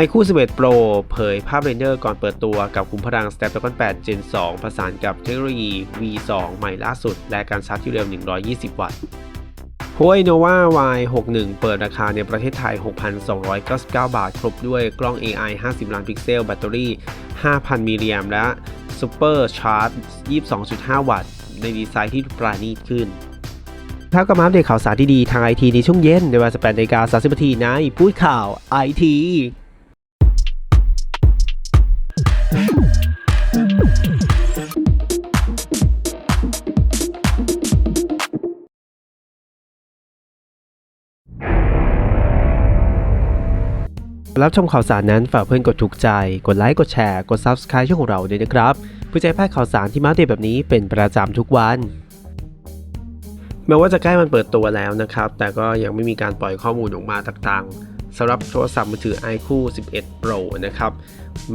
iQOO 11 Pro เผยภาพเรนเดอร์ก่อนเปิดตัวกับคุมพลัง Snapdragon 8 Gen 2 ประสานกับเทคโนโลยี V2 ใหม่ล่าสุด และการชาร์จที่เร็ว 120 วัตต์ Huawei Nova Y61 เปิดราคาในประเทศไทย 6,299 บาท ครบด้วยกล้อง AI 50 ล้านพิกเซล แบตเตอรี่ 5,000 มิลลิแอมและ Super Charge 22.5 วัตต์ ในดีไซน์ที่ปราณีตขึ้นครับก็มาอัปเดตข่าวสารดีทางไอทีในช่วงเย็นในเวลา18นาฬิกา30นาทีในพูดข่าวไอที รับชมข่าวสารนั้นฝากเพื่อนกดถูกใจ กดไลค์ กดแชร์ กด Subscribe ช่องของเราด้วยนะครับเพื่อจะให้พลาดข่าวสารที่มาอัปเดตแบบนี้เป็นประจำทุกวันแม้ว่าจะใกล้มันเปิดตัวแล้วนะครับ แต่ก็ยังไม่มีการปล่อยข้อมูลออกมาต่างๆสำหรับโทรศัพท์มือถือ iQOO 11 Pro นะครับ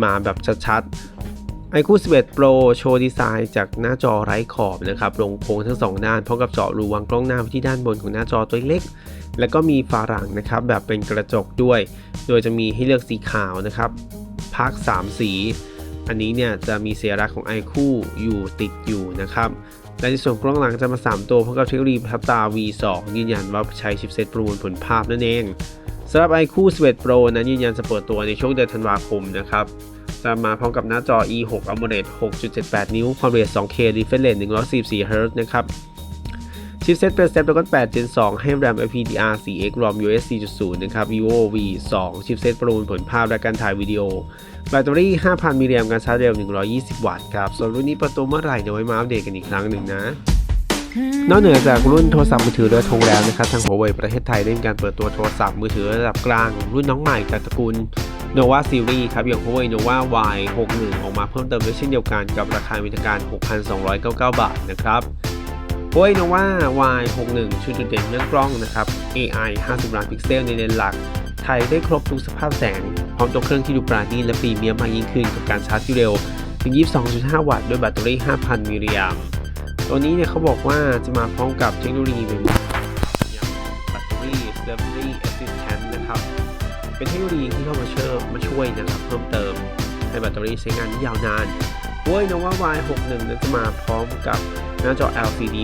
มาแบบชัดๆ iQOO 11 Pro โชว์ดีไซน์จากหน้าจอไร้ขอบนะครับลงโค้งทั้งสองด้านพร้อมกับเจาะรูวางกล้องหน้าที่ด้านบนของหน้าจอตัวเล็ก แล้วก็มีฝาหลังนะครับแบบเป็นกระจกด้วย โดยจะมีให้เลือกสีขาวนะครับพัก 3 สี อันนี้เนี่ยจะมีเสียรักของ iQOO อยู่ติดอยู่นะครับและในส่วนกล้องหลังจะมา 3 ตัวพร้อมกับเทคโนโลยีประทับตา V2 ยืนยันว่าใช้ชิปเซตประมวลผลภาพนั่นเองสำหรับ iQOO 11 Pro นั้นยืนยันจะเปิดตัวในช่วงเดือนธันวาคมนะครับ จะมาพร้อมกับหน้าจอ E6 AMOLED 6.78 นิ้ว ความละเอียด 2K refresh rate 144 Hz นะครับ ชิปเซตเป็น Snapdragon 8 Gen 2 ให้ RAM LPDDR4X ROM UFS 4.0 นะครับ vivo V2 ชิปเซตประมวลผลภาพและการถ่ายวิดีโอ แบตเตอรี่ 5,000 มิลลิแอมป์การชาร์จเร็ว 120 วัตต์ครับ ส่วนรุ่นนี้ปิดตัวเมื่อไหร่เดี๋ยวไว้มาอัปเดตกันอีกครั้งหนึ่งนะนอกเหนือจากรุ่นโทรศัพท์มือถือเรือธงแล้วนะครับ ทาง Huawei ประเทศไทยได้มีการเปิดตัวโทรศัพท์มือถือระดับกลาง รุ่นน้องใหม่จากตระกูล Nova Series ครับอย่าง Huawei Nova Y61 ออกมาเพิ่มเติมด้วยเช่นเดียวกันกับราคามีการ 6,299 บาทนะครับ Huawei Nova Y61 ชูจุดเด่นเรื่องกล้องนะครับ AI 50 ล้านพิกเซลในเลนส์หลักไทยได้ครบทุกสภาพแสง พร้อมตัวเครื่องที่ดูปราณีตและพรีเมียมมากยิ่งขึ้นกับการชาร์จที่เร็ว ถึง 22.5 วัตต์ด้วยแบตเตอรี่ 5,000 มิลลิแอมป์ตัวนี้เนี่ยเขาบอกว่าจะมาพร้อมกับเทคโนโลยีใหม่ เป็นเทคโนโลยีที่เข้ามาเช่วยมาช่วยนะครับเพิ่มเติมให้แบตเตอรี่ใช้งานได้ยาวนาน Huawei Nova Y61 นั้นจะมาพร้อมกับหน้าจอ LCD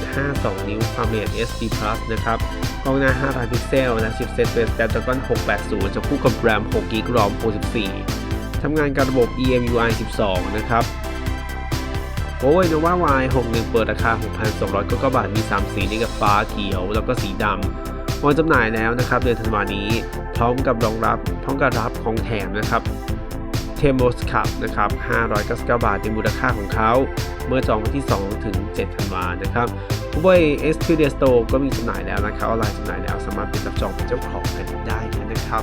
6.52 นิ้วความละเอียด SD Plus นะครับ กล้องหน้า5ล้านพิกเซล และชิปเซตเป็น Snapdragon 680 จะคู่กับ RAM 6 GB ROM 64ทำงานกับระบบ EMUI 12 นะครับ Huawei Nova Y61 เปิดราคา 6,299บาท มี 3 สีนี้กับฟ้าเขียว แล้วก็สีดำ วางจำหน่ายแล้วนะครับเดือนธันวานี้ พร้อมกับรองรับพร้อมกับรับของแถมนะครับเทมโมสคับนะครับ599 บาทในมูลค่าของเขาเมื่อจองวันที่ 2 ถึง 7 ธันวานะครับ Huawei Xperia Store ก็มีจำหน่ายแล้วนะครับออนไลน์จำหน่ายแล้วสามารถไปจับจองเป็นเจ้าของกันได้นะครับ